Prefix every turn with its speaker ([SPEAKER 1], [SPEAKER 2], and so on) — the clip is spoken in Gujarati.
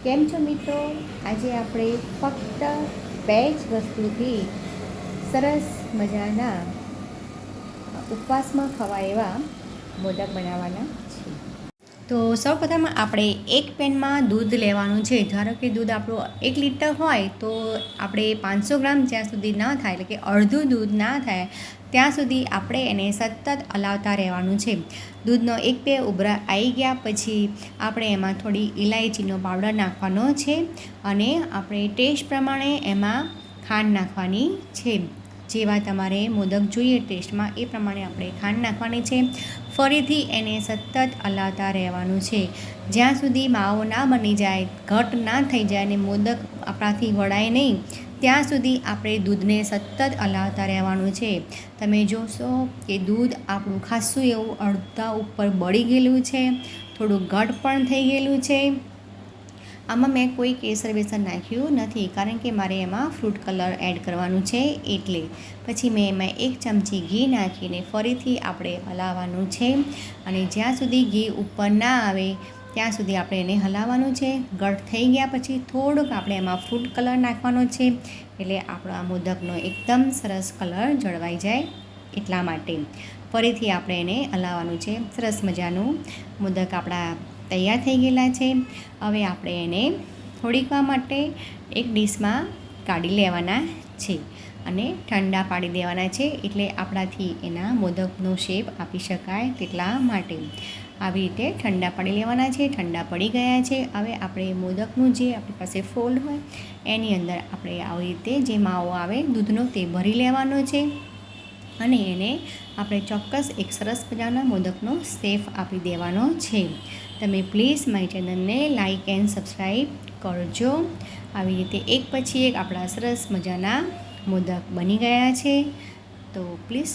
[SPEAKER 1] કેમ છો મિત્રો? આજે આપણે ફક્ત બે જ વસ્તુથી સરસ મજાના ઉપવાસમાં ખવાય એવા મોદક બનાવવાના તો સૌપ્રથમ આપણે એક પેનમાં દૂધ લેવાનું છે. ધારો કે દૂધ આપણું એક લીટર હોય તો આપણે પાંચસો ગ્રામ જ્યાં સુધી ન થાય, એટલે કે અડધું દૂધ ના થાય, ત્યાં સુધી આપણે એને સતત હલાવતા રહેવાનું છે. દૂધનો એક બે ઉભરા આવી ગયા પછી આપણે એમાં થોડી ઇલાયચીનો પાવડર નાખવાનો છે અને આપણે ટેસ્ટ પ્રમાણે એમાં ખાંડ નાખવાની છે. જેવા તમારે મોદક જોઈએ ટેસ્ટમાં એ પ્રમાણે આપણે ખાંડ નાખવાની છે. ફરીથી એને સતત હલાવતા રહેવાનું છે. જ્યાં સુધી માવો ના બની જાય, ઘટ ના થઈ જાય અને મોદક આપણાથી વળાય નહીં, ત્યાં સુધી આપણે દૂધને સતત હલાવતા રહેવાનું છે. તમે જોશો કે દૂધ આપણું ખાસું એવું અડધા ઉપર બળી ગયેલું છે, થોડું ઘટ પણ થઈ ગયેલું છે. આમાં મેં કોઈ કેસર બેસર નાખ્યું નથી, કારણ કે મારે એમાં ફ્રૂટ કલર એડ કરવાનું છે એટલે. પછી મેં એમાં એક ચમચી ઘી નાખીને ફરીથી આપણે હલાવવાનું છે અને જ્યાં સુધી ઘી ઉપર ના આવે, ત્યાં સુધી આપણે એને હલાવવાનું છે. ગળ થઈ ગયા પછી થોડુંક આપણે એમાં ફ્રૂટ કલર નાખવાનો છે, એટલે આપણો આ મોદકનો એકદમ સરસ કલર જળવાઈ જાય એટલા માટે. ફરીથી આપણે એને હલાવવાનું છે. સરસ મજાનું મોદક આપણા તૈયાર થઈ ગયેલા છે. હવે આપણે એને થોડીક વાર માટે એક ડીશમાં કાઢી લેવાના છે અને ઠંડા પાડી દેવાના છે એટલે આપણાથી એના મોદકનો શેપ આપી શકાય તેટલા માટે. આવી રીતે ઠંડા પાડી લેવાના છે, ઠંડા પડી ગયા છે. હવે આપણે મોદકનું જે આપણી પાસે ફોલ્ડ હોય, એની અંદર આપણે આવી રીતે જે માવો આવે દૂધનો તે ભરી લેવાનો છે. અને એને આપણે ચોક્કસ એક સરસ મજાના મોદકનો સેફ આપી દેવાનો છે. તમે પ્લીઝ મારી ચેનલને લાઇક એન્ડ સબસ્ક્રાઈબ કરજો. આવી રીતે એક પછી એક આપણા સરસ મજાના મોદક બની ગયા છે. તો પ્લીઝ